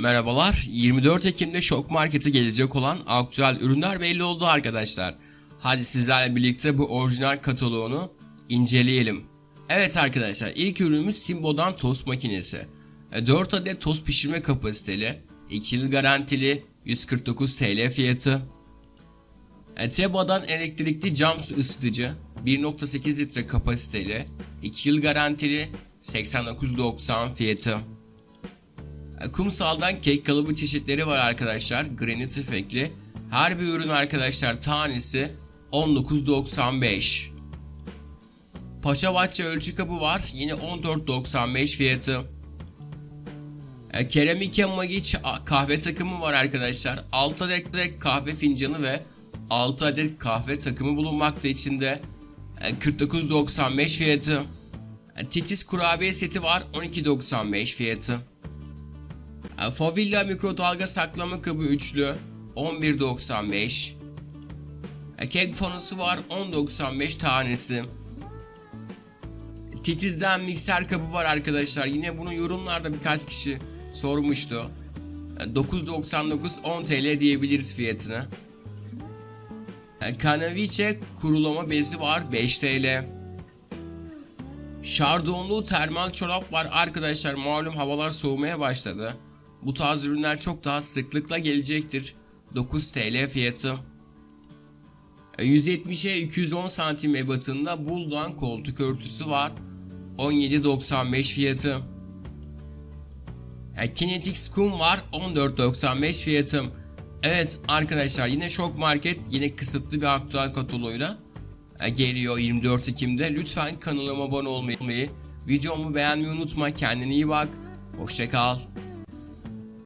Merhabalar. 24 Ekim'de Şok Market'e gelecek olan aktüel ürünler belli oldu arkadaşlar. Hadi sizlerle birlikte bu orijinal kataloğunu inceleyelim. Evet arkadaşlar ilk ürünümüz Simbo'dan tost makinesi. E, 4 adet tost pişirme kapasiteli, 2 yıl garantili, 149 TL fiyatı. E, Teba'dan elektrikli cam su ısıtıcı, 1.8 litre kapasiteli, 2 yıl garantili, 89.90 fiyatı. E, Kumsal'dan kek kalıbı çeşitleri var arkadaşlar. Granit efekli. Her bir ürün arkadaşlar tanesi 19.95. Paşa Bahçe ölçü kabı var. Yine 14.95 fiyatı. E, Keramike Magic kahve takımı var arkadaşlar. 6 adet de kahve fincanı ve 6 adet kahve takımı bulunmakta içinde. E, 49.95 fiyatı. E, Titis kurabiye seti var. 12.95 fiyatı. Favilla mikrodalga saklama kabı üçlü 11.95 E, Kek fanusu var 10.95 tanesi. Titiz'den mikser kabı var arkadaşlar. Yine bunu yorumlarda birkaç kişi sormuştu. E, 9.99 10 TL diyebiliriz fiyatını E, Kanaviçe kurulama bezi var 5 TL. Şardonlu termal çorap var. Arkadaşlar malum havalar soğumaya başladı. Bu tarz ürünler çok daha sıklıkla gelecektir. 9 TL fiyatı. E, 170'e 210 santim ebatında Bulldog koltuk örtüsü var. 17.95 fiyatı. E, Kinetix kum var 14.95 fiyatı. Evet arkadaşlar yine Şok Market yine kısıtlı bir aktüel kataloğuyla e, geliyor 24 Ekim'de. Lütfen kanalıma abone olmayı, videomu beğenmeyi unutma. Kendine iyi bak. Hoşçakal.